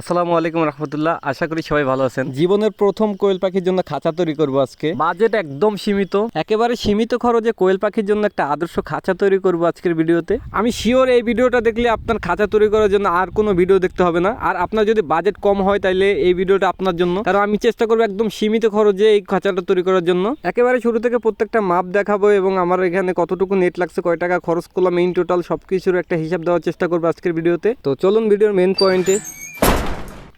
আসসালামু আলাইকুম রহমতুল্লাহ আশা করি সবাই ভালো আছেন। জীবনের প্রথম কোয়েল পাখির জন্য খাঁচা তৈরি করব আজকে। বাজেট একদম সীমিত। একেবারে সীমিত খরচে কোয়েল পাখির জন্য একটা আদর্শ খাঁচা তৈরি করব আজকের ভিডিওতে। আমি শিওর এই ভিডিওটা দেখলে আপনার খাঁচা তৈরি করার জন্য আর কোনো ভিডিও দেখতে হবে না। আর আপনার যদি বাজেট কম হয় তাহলে এই ভিডিওটা আপনার জন্য। কারণ আমি চেষ্টা করব একদম সীমিত খরচে এই খাঁচাটা তৈরি করার জন্য। একেবারে শুরু থেকে প্রত্যেকটা মাপ দেখাবো এবং আমার এখানে কতটুকু নেট লাগছে কয় টাকা খরচ করলাম মেইন টোটাল সব কিছুর একটা হিসাব দেওয়ার চেষ্টা করব আজকের ভিডিওতে। তো চলুন ভিডিওর মেন পয়েন্টে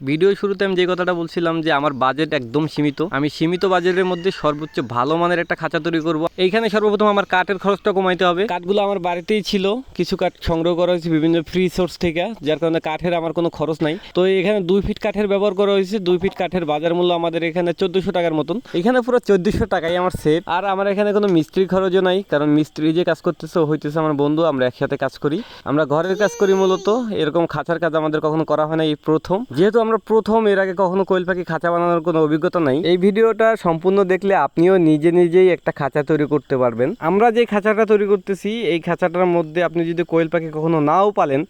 ভিডিও শুরুতে আমি যে কথাটা বলছিলাম যে আমার বাজেট একদম সীমিত, আমি সীমিত বাজেটের মধ্যে সর্বোচ্চ ভালো মানের একটা খাঁচা তৈরি করব। এইখানে সর্বপ্রথম আমার কাঠের খরচটা কমাইতে হবে। কাঠগুলো আমার বাড়িতেই ছিল, কিছু কাঠ সংগ্রহ করা হয়েছে বিভিন্ন ফ্রি সোর্স থেকে, যার কারণে কাঠের আমার কোনো খরচ নাই। তো এখানে দুই ফিট কাঠের ব্যবহার করা হয়েছে, দুই ফিট কাঠের বাজার মূল্য আমাদের এখানে চোদ্দশো টাকার মতন। এখানে পুরো চোদ্দশো টাকাই আমার সেভ আর আমার এখানে কোনো মিস্ত্রি খরচও নাই, কারণ মিস্ত্রি যে কাজ করতেছে হইতেছে আমার বন্ধু, আমরা একসাথে কাজ করি। আমরা ঘরের কাজ করি মূলত, এরকম খাঁচার কাজ আমাদের কখনো করা হয় না এই প্রথম। যেহেতু আমরা প্রথম এর আগে কখনো কোয়েল পাখি খাঁচা বানানোর কোনো অভিজ্ঞতা নাই। এই ভিডিওটা সম্পূর্ণ দেখলে আপনিও নিজে নিজেই একটা খাঁচা তৈরি করতে পারবেন। আমরা যে খাঁচাটা তৈরি করতেছি, এই খাঁচাটার মধ্যে আপনি যদি কোয়েল পাখি কখনো নাও পালেন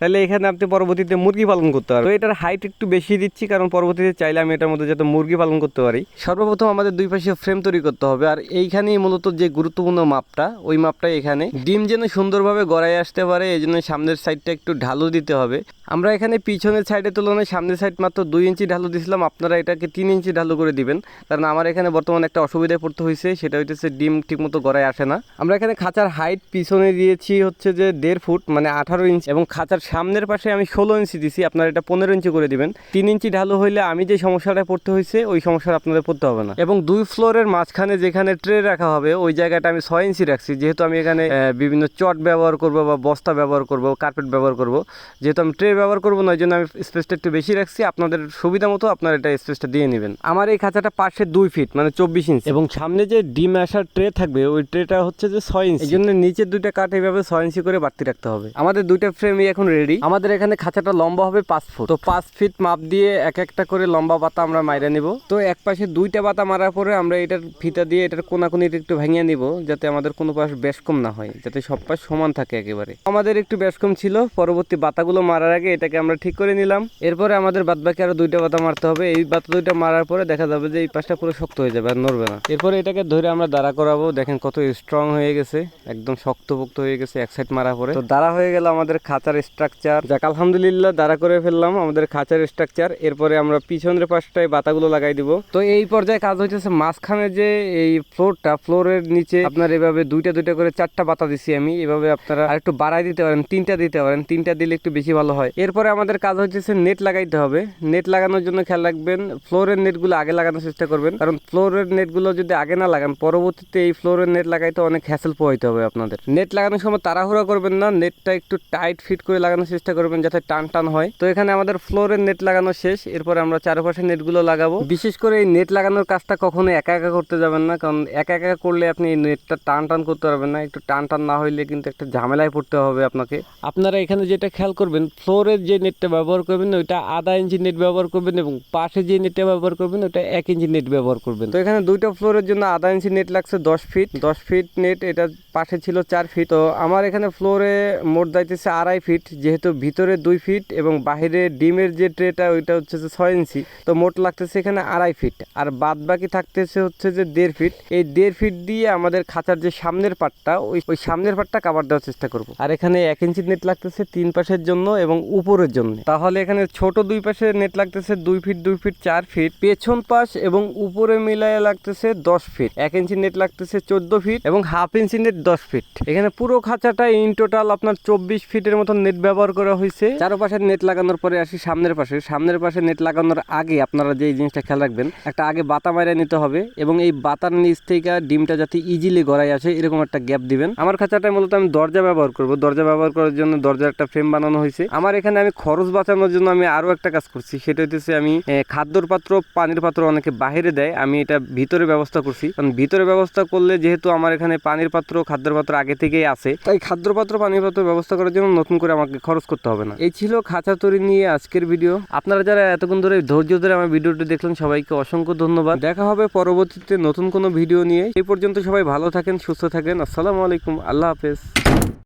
তাহলে এখানে আপনি পরবর্তীতে মুরগি পালন করতে পারবেন। তো এটার হাইট একটু বেশি দিচ্ছি, কারণ পরবর্তীতে চাইলে আমি এটার মধ্যে যাতে মুরগি পালন করতে পারি। সর্বপ্রথম আমাদের দুই পাশে ফ্রেম তৈরি করতে হবে, আর এইখানেই মূলত যে গুরুত্বপূর্ণ মাপটা, ওই মাপটাই এখানে। ডিম যেন সুন্দরভাবে গড়ায় আসতে পারে, এই জন্য সামনের সাইডটা একটু ঢালু দিতে হবে। আমরা এখানে পিছনের সাইডের তুলনায় সামনের সাইড মাত্র দুই ইঞ্চি ঢালু দিয়েছিলাম আপনারা এটাকে তিন ইঞ্চি ঢালু করে দিবেন। কারণ আমার এখানে বর্তমানে একটা অসুবিধায় পড়তে হয়েছে, সেটা হইতেছে ডিম ঠিকমতো গড়ায় আসে না। আমরা এখানে খাঁচার হাইট পিছনে দিয়েছি হচ্ছে যে দেড় ফুট মানে আঠারো ইঞ্চি, এবং খাঁচার সামনের পাশে আমি ষোলো ইঞ্চি দিছি আপনারা এটা পনেরো ইঞ্চি করে দিবেন। তিন ইঞ্চি ঢালু হইলে আমি যে সমস্যাটা পড়তে হয়েছে ওই সমস্যাটা আপনাদের পড়তে হবে না। এবং দুই ফ্লোরের মাঝখানে যেখানে ট্রে রাখা হবে ওই জায়গাটা আমি ছয় ইঞ্চি রাখছি। যেহেতু আমি এখানে বিভিন্ন চট ব্যবহার করব বা বস্তা ব্যবহার করব কার্পেট ব্যবহার করব। যেহেতু আমি ট্রে ব্যবহার করব না ওই জন্য আমি স্পেসটা একটু বেশি রাখছি। আপনাদের সুবিধা মতো আপনারা এটা স্পেসটা দিয়ে নেবেন। আমার এই খাঁচাটা পাশে দুই ফিট মানে চব্বিশ ইঞ্চি। এবং সামনে যে ডিম আসার ট্রে থাকবে ওই ট্রেটা হচ্ছে যে ছয় ইঞ্চি। এই জন্য নিচের দুইটা কাঠ এইভাবে ছয় ইঞ্চি করে বাড়তি রাখতে হবে। আমাদের দুইটা ফ্রেমই এখন রেডি আমাদের এখানে খাঁচাটা লম্বা হবে পাঁচ ফুট। তো পাঁচ ফিট মাপ দিয়ে এক একটা করে লম্বা পাতা আমরা মাইরা নিব। তো এক পাশে দুইটা পাতা মারার পরে আমরা এটার ফিতা দিয়ে এটার কোনাকুনিটা একটু ভেঙে নিব, যাতে আমাদের কোনো পাশ বেশ কম না হয়, যাতে সব পাশ সমান থাকে একেবারে। আমাদের একটু বেশ কম ছিল, পরবর্তী বাতাগুলো মারার আগে এটাকে আমরা ঠিক করে নিলাম। এরপরে আমাদের বাদবাকি আরও দুইটা পাতা মারতে হবে। এই বাতা দুইটা মারার পরে দেখা যাবে যে এই পাশটা পুরো শক্ত হয়ে যাবে আর নড়বে না। এরপরে এটাকে ধরে আমরা দাঁড়া করাবো। দেখেন কত স্ট্রং হয়ে গেছে, একদম শক্তপোক্ত হয়ে গেছে এক সাইড মারা পরে। তো দাঁড়া হয়ে গেল আমাদের খাঁচার স্ট্রাকচার যাক, আলহামদুলিল্লাহ, দাঁড়া করে ফেললাম আমাদের খাঁচার স্ট্রাকচার এরপরে আমরা পিছনের পাশটায় বাতাগুলো লাগাই দিব। তো এই পর্যায়ে কাজ হইতেছে মাঝখানে যে এই ফ্লোরটা ফ্লোরের নিচে আপনার এভাবে দুইটা দুইটা করে চারটা পাতা দিছি আমি। এভাবে আপনারা আর একটু বাড়াই দিতে পারেন, তিনটা দিতে পারেন, তিনটা দিলে একটু বেশি ভালো হয়। এরপরে আমাদের কাজ হচ্ছে নেট লাগাইতে হবে। নেট লাগানোর জন্য খেয়াল রাখবেন ফ্লোরের নেটগুলো আগে লাগানোর চেষ্টা করবেন। কারণ ফ্লোরের নেটগুলো যদি আগে না লাগান, পরবর্তীতে এই ফ্লোরের নেট লাগাইতে অনেক হ্যাসেল পোহাইতে হবে আপনাদের। নেট লাগানোর সময় তাড়াহুড়া করবেন না নেটটা একটু টাইট ফিট করে লাগানোর চেষ্টা করবেন যাতে টান টান হয়। তো এখানে আমাদের ফ্লোরের নেট লাগানো শেষ। এরপরে আমরা চারপাশে নেটগুলো লাগাবো। বিশেষ করে এই নেট লাগানোর কাজটা কখনো একা একা করতে যাবেন না। কারণ একা একা করলে আপনি এই নেটটা টান টান করতে পারবেন না। একটু টান টান না হইলে কিন্তু একটা ঝামেলায় পড়তে হবে আপনাকে। আপনারা এখানে যেটা খেয়াল করবেন, ফ্লোরের যে নেটটা ব্যবহার করবেন, ওইটা আধা ইঞ্চি নেট ব্যবহার করবেন এবং পাশে যে নেটটা ব্যবহার করবেন ওটা এক ইঞ্চি নেট ব্যবহার করবেন। তো এখানে দুইটা ফ্লোরের জন্য আধা ইঞ্চি নেট লাগছে দশ ফিট দশ ফিট নেট এটা পাশে ছিল চার ফিট তো আমার এখানে ফ্লোরে মোট যাইতেছে আড়াই ফিট যেহেতু ভিতরে দুই ফিট এবং বাহিরে ডিমের যে ট্রেটা, ওইটা হচ্ছে যে ছয় ইঞ্চি, তো মোট লাগতেছে এখানে আড়াই ফিট। আর বাদ বাকি থাকতেছে হচ্ছে যে দেড় ফিট। এই দেড় ফিট দিয়ে আমাদের খাঁচার যে সামনের পাটটা, ওই ওই সামনের পাটটা কাবার দেওয়ার চেষ্টা করব। আর এখানে এক ইঞ্চি নেট লাগতেছে তিন পাশের জন্য এবং উপরের জন্য। তাহলে এখানে ছোট দুই পাশে নেট লাগতেছে দুই ফিট দুই ফিট, চার ফিট। পেছন পাশ এবং উপরে মিলায় লাগতেছে দশ ফিট। এক ইঞ্চি নেট লাগতেছে চোদ্দ ফিট এবং হাফ ইঞ্চি নেট দশ ফিট। এখানে পুরো খাঁচাটা ইন টোটাল আপনার চব্বিশ ফিটের মতন নেট ব্যবহার করা হয়েছে। চারপাশে নেট লাগানোর পরে আসি সামনের পাশে। সামনের পাশে নেট লাগানোর আগে আপনারা যে জিনিসটা খেয়াল রাখবেন, একটা আগে বাতা মারা নিতে হবে এবং এই বাতার নিচ থেকে ডিমটা যাতে ইজিলি গড়াই আসে, এরকম একটা গ্যাপ দিবেন। আমার খাঁচাটা মূলত আমি দরজা ব্যবহার করব। দরজা ব্যবহার করার জন্য দরজার একটা ফ্রেম বানানো হয়েছে। আমার এখানে আমি খরচ বাঁচানোর জন্য আমি আরও একটা কাজ করছি। সেটা হইতেছে আমি খাদ্যর পাত্র, পানির পাত্র অনেকে বাইরে দেয়। আমি এটা ভিতরে ব্যবস্থা করছি। কারণ ভিতরে ব্যবস্থা করলে যেহেতু আমার এখানে পানির পাত্র, খাদ্যের পাত্র আগে থেকেই আছে, তাই খাদ্য পাত্র, পানির পাত্র ব্যবস্থা করার জন্য নতুন করে আমাকে খরচ করতে হবে না। এই ছিল খাঁচা তৈরি নিয়ে আজকের ভিডিও। আপনারা যারা এতক্ষণ ধরে ধৈর্য ধরে আমার ভিডিওটি দেখলেন, সবাইকে অসংখ্য ধন্যবাদ। দেখা হবে পরবর্তীতে নতুন কোনো ভিডিও নিয়ে। এই পর্যন্ত সবাই ভালো থাকেন, সুস্থ থাকেন। আসসালামু আলাইকুম। আল্লাহ হাফেজ।